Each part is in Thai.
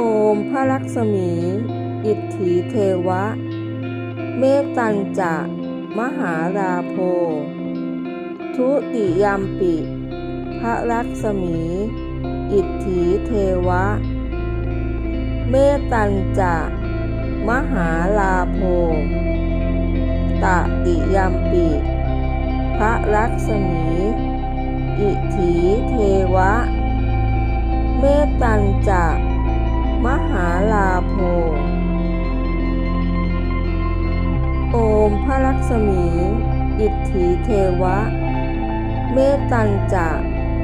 โอมพระลักษมี อิทธิเทวะ เมตัญจะมหาราโพ ทุติยามปิ พระลักษมี อิทธิเทวะ เมตัญจะมหาลาโพตติยามปิ พระลักษมี อิทธิเทวะ เมตตัญจะ มหาลาโพโอมพระลักษมี อิทธิเทวะ เมตัญจะ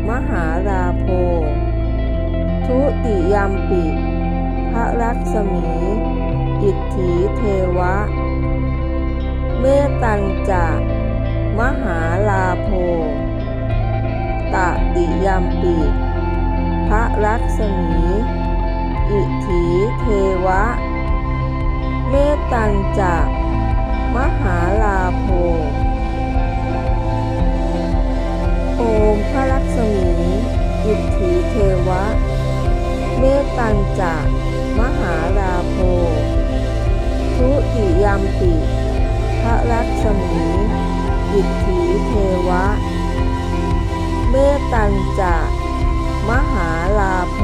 มหาลาโพทุติยามปิ พระลักษมี อิทธิเทวะ เมตัญจะมหาลาโพตติยามปิพระลักษมี อิทธิเทวะ เมตัญจะมหาลาโพโอมพระลักษมีอิทธิเทวะ เมตัญจะมหาลาโพทุติยามปิ พระลักษมีอิทธิเทวะ เมตัญจะมหาลาโพ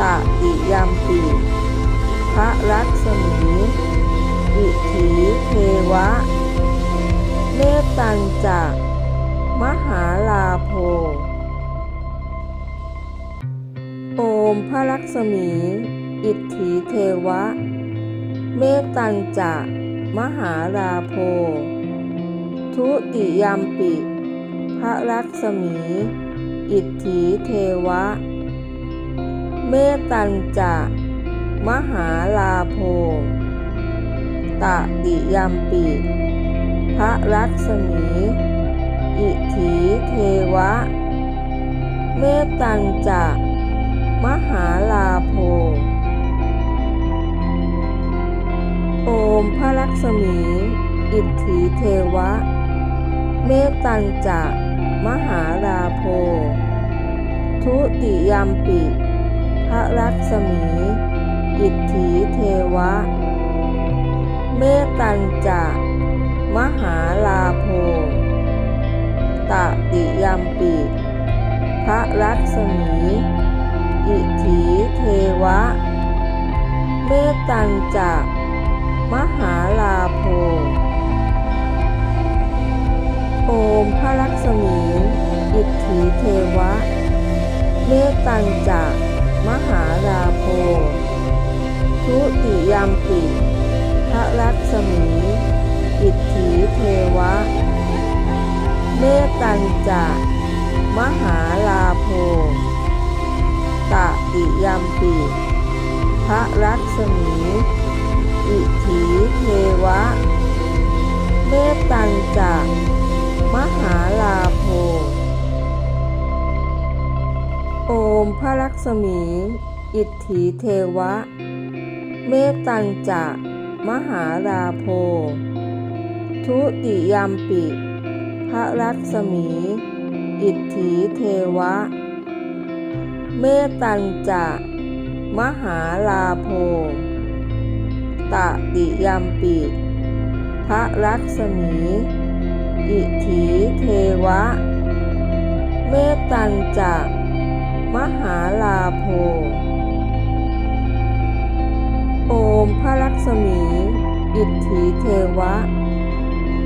ตติยามปิพระลักษมีอิทธิเทวะเมตตัญจะมหาลาโพ โอมพระลักษมี อิทธิเทวะ เมตตัญจะมหาลาโพ ทุติยามปิ พระลักษมี อิทธิเทวะ เมตัญจะมหาลาโพตติยามปิพระลักษมี อิทธิเทวะ เมตัญจะมหาลาโพโอมพระลักษมีอิทธิเทวะเมตัญจะมหาลาโพทุติยามปิ พระลักษมี อิทธิเทวะ เมตัญจะ มหาลาโพตติยามปิ พระลักษมี อิทธิเทวะ เมตัญจะ มหาลาโพโอมพระลักษมี อิทธิเทวะ เมตตัญจะ มหาลาโพทุติยามปิพระลักษมีอิทธิเทวะ เมตตัญจะมหาลาโพตติยามปิพระลักษมีอิทธิเทวะ ลักษมี อิทธิเทวะ เมตตัญจะ มหาลาโพทุติยามปิ พระลักษมี อิทธิเทวะ เมตตัญจะมหาลาโพตติยามปิพระลักษมีอิทธิเทวะเมตตัญจะ มหาลาโพโอมพระลักษมี อิทธิเทวะ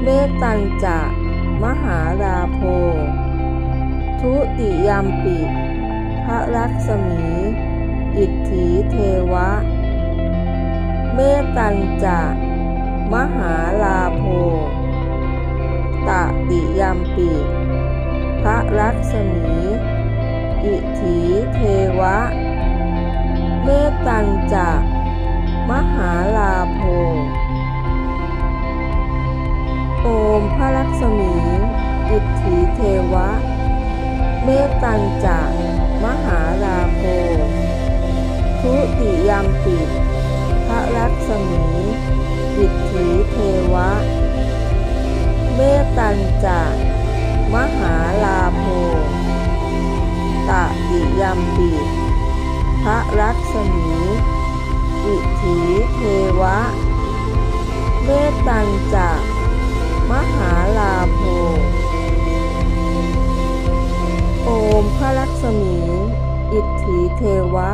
เมตตัญจะมหาลาโพทุติยามปิ พระลักษมี อิทธิเทวะ เมตตัญจะมหาลาโพตติยามปิ พระลักษมี อิทธิเทวะ เมตตัญจะมหาลาโพโอมพระลักษมีอิทธิเทวะ เมตตัญจะมหาลาโพทุติยามปิพระลักษมีอิทธิเทวะ เมตตัญจะมหาลาโพ ตติยามปิพระรักษมี อิทธิเทวะ เมตตัญจะมหาลาโภโอมพระลักษมีอิทธิเทวะ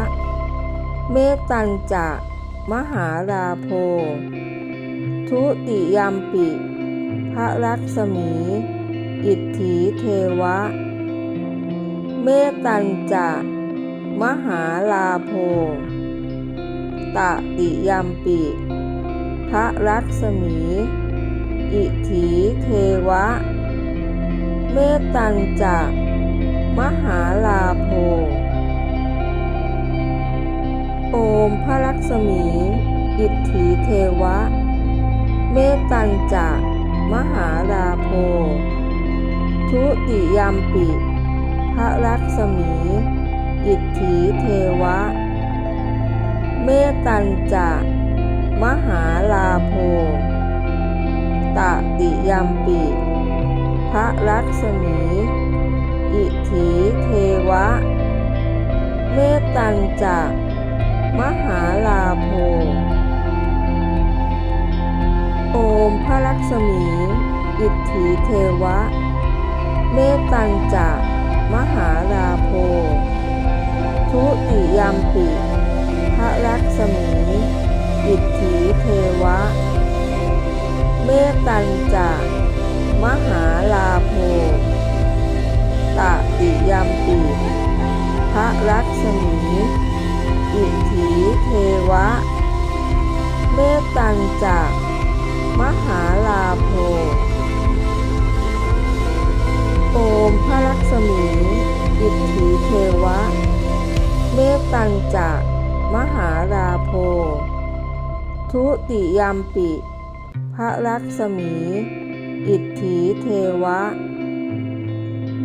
เมตตัญจะมหาราโภ ทุติยมปิ พระลักษมี อิทธิเทวะ เมตัญจะ มหาลาโภตติยมปิ พระลักษมี อิทธิเทวะ เมตัญจะ มหาลาโภโอมพระลักษมี อิทธิเทวะ เมตัญจะ มหาลาโภ ทุติยมปิ ระลักษมี อิทธิเทวะ เมตัญจะ มหาลาโภตติยมปิ พระลักษมี อิทธิเทวะ เมตัญจะ มหาลาโภโอมพระลักษมี อิทธิเทวะ เมตตัญจะ มหาลาโภทุติยามปิ พระลักษมี อิทธิเทวะ เมตตัญจะ มหาลาโภตติยามปิ พระลักษมี อิทธิเทวะ เมตตัญจะ มหาลาโภโอ มพระลักษมีอิทธิเทวะ เมตตัญจะมหาลาโภทุติยามปิ พระลักษมี อิทธิเทวะ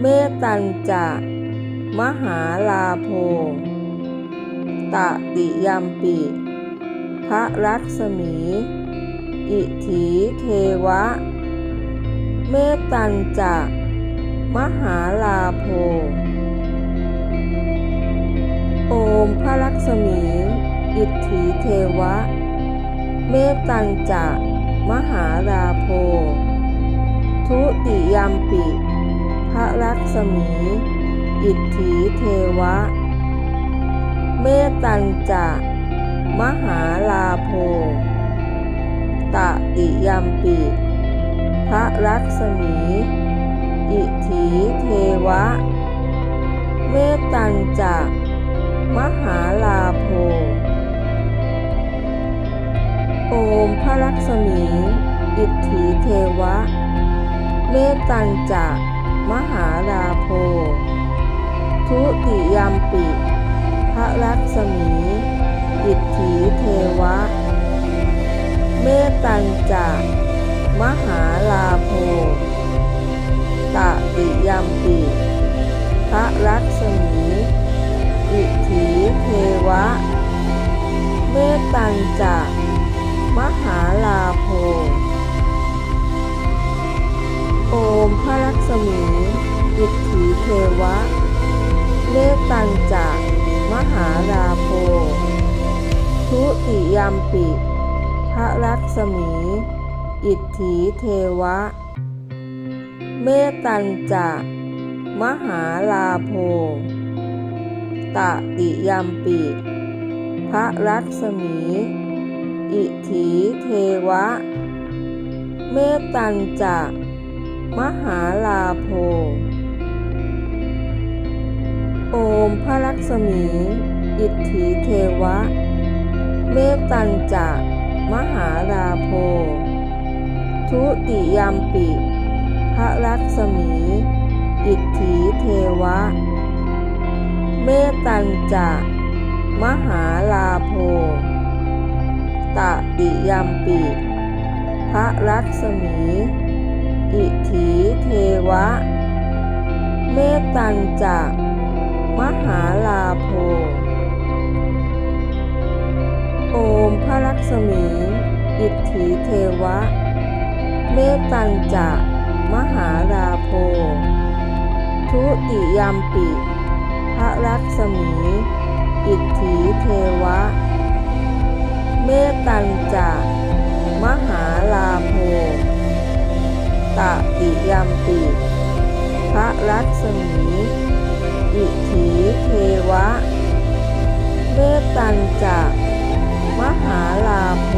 เมตตัญจะมหาลาโภตติยามปิ พระลักษมี อิทธิเทวะ เมตตัญจะ มหาลาโภ โอมพระลักษมี อิทธิเทวะ เมตตัญจะมหาลาโภ ทุติยมปิ พระลักษมี อิทธิเทวะ เมตตัญจะมหาลาโภ ตติยมปิ พระลักษมี อิทธิเทวะเมตัญจะมหาลาโภโอมพระลักษมี อิทธิเทวะ เมตัญจะมหาลาโภ ทุติยมปิ พระลักษมี อิทธิเทวะ เมตัญจะมหาลาโภ ตติยามปิพระลักษมีอิทธิเทวะ เมตตัญจะมหาลาโภโอมพระลักษมีอิทธิเทวะ เมตตัญจะมหาลาโภทุติยามปิ พระลักษมี อิทธิเทวะ เมตัญจะมหาลาโภตติยมปิ พระลักษมี อิทธิเทวะ เมตัญจะมหาลาโภโอมพระลักษมีอิทธิเทวะเมตตัญจะมหาลาโภทุติยมปิ พระลักษมี อิทธิเทวะ เมตัญจะ มหาลาโภตติยมปิพระลักษมี อิทธิเทวะ เมตัญจะ มหาลาโภโอมพระลักษมี อิทธิเทวะ เมตตัญจะ มหาลาโภ ทุติยมปิพระลักษมีอิทธิเทวะเมตัญจะมหาลาโภตติยัมปิ พระรัศมี อิทธิเทวะ เมตัญจะมหาลาโภ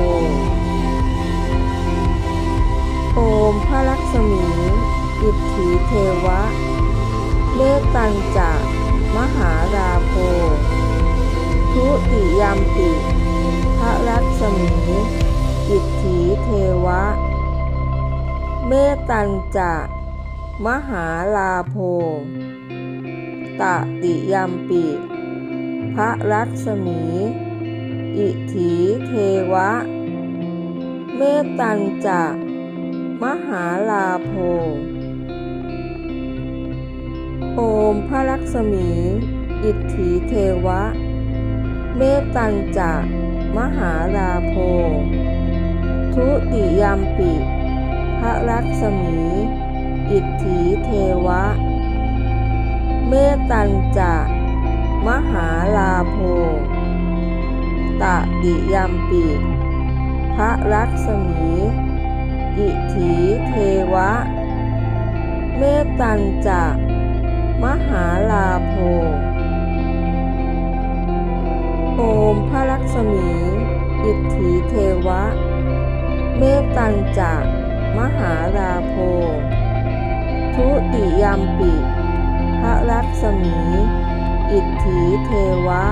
โอมพระลักษมีอิทธิเทวะเมตัญจะมหาราโภทุติยามปิพระลักษมีอิทธิเทวะ เมตัญจะมหาลาโภตติยามปิพระลักษมี อิทธิเทวะ เมตัญจะ มหาลาโภโอมพระลักษมี อิทธิเทวะ เมตัญจะมหาลาโภทุติยามปิ พระลักษมี อิทธิเทวะ เมตัญจะมหาลาโภตติยามปิ พระลักษมี อิทธิเทวะ เมตัญจะมหาลาโภโอมพระลักษมี อิทธิเทวะ เมตัญจะมหาลาโภทุติยามปิ พระลักษมี อิทธิเทวะ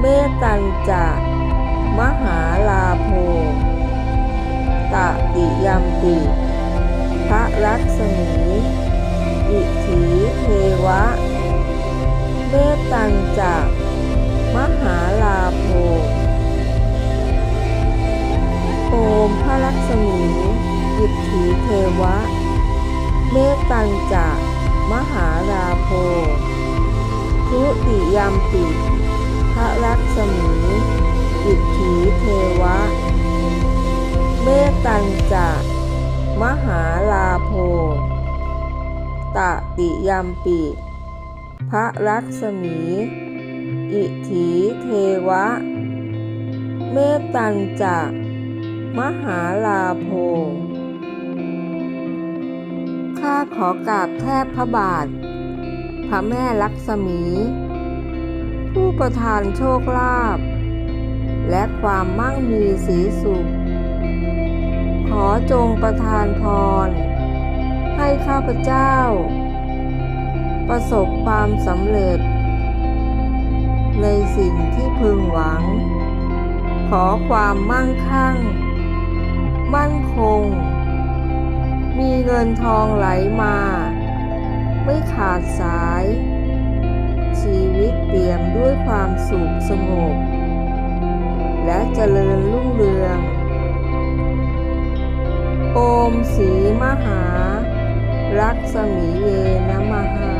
เมตัญจะมหาลาโภ ติยามปิพระลักษมีอิทธิเทวะ เมตัญจะมหาลาโภโอมพระลักษมีอิทธิเทวะ เมตัญจะมหาลาโภทุติยามปิพระลักษมีอิทธิเทวะ มหาลาโภตติยามปิ พระลักษมี อิทธิเทวะ เมตัญจะมหาลาโภข้าขอกราบแทบพระบาท พระแม่ลักษมี ผู้ประทานโชคลาภและความมั่งมีสีสุข ขอจงประทานพร ให้ข้าพเจ้า ประสบความสำเร็จ ในสิ่งที่พึงหวัง ขอความมั่งคั่ง มั่นคง มีเงินทองไหลมา ไม่ขาดสาย ชีวิตเปี่ยมด้วยความสุขสงบ และเจริญรุ่งเรือง โอมสีมหา รักษมีเยนะมหา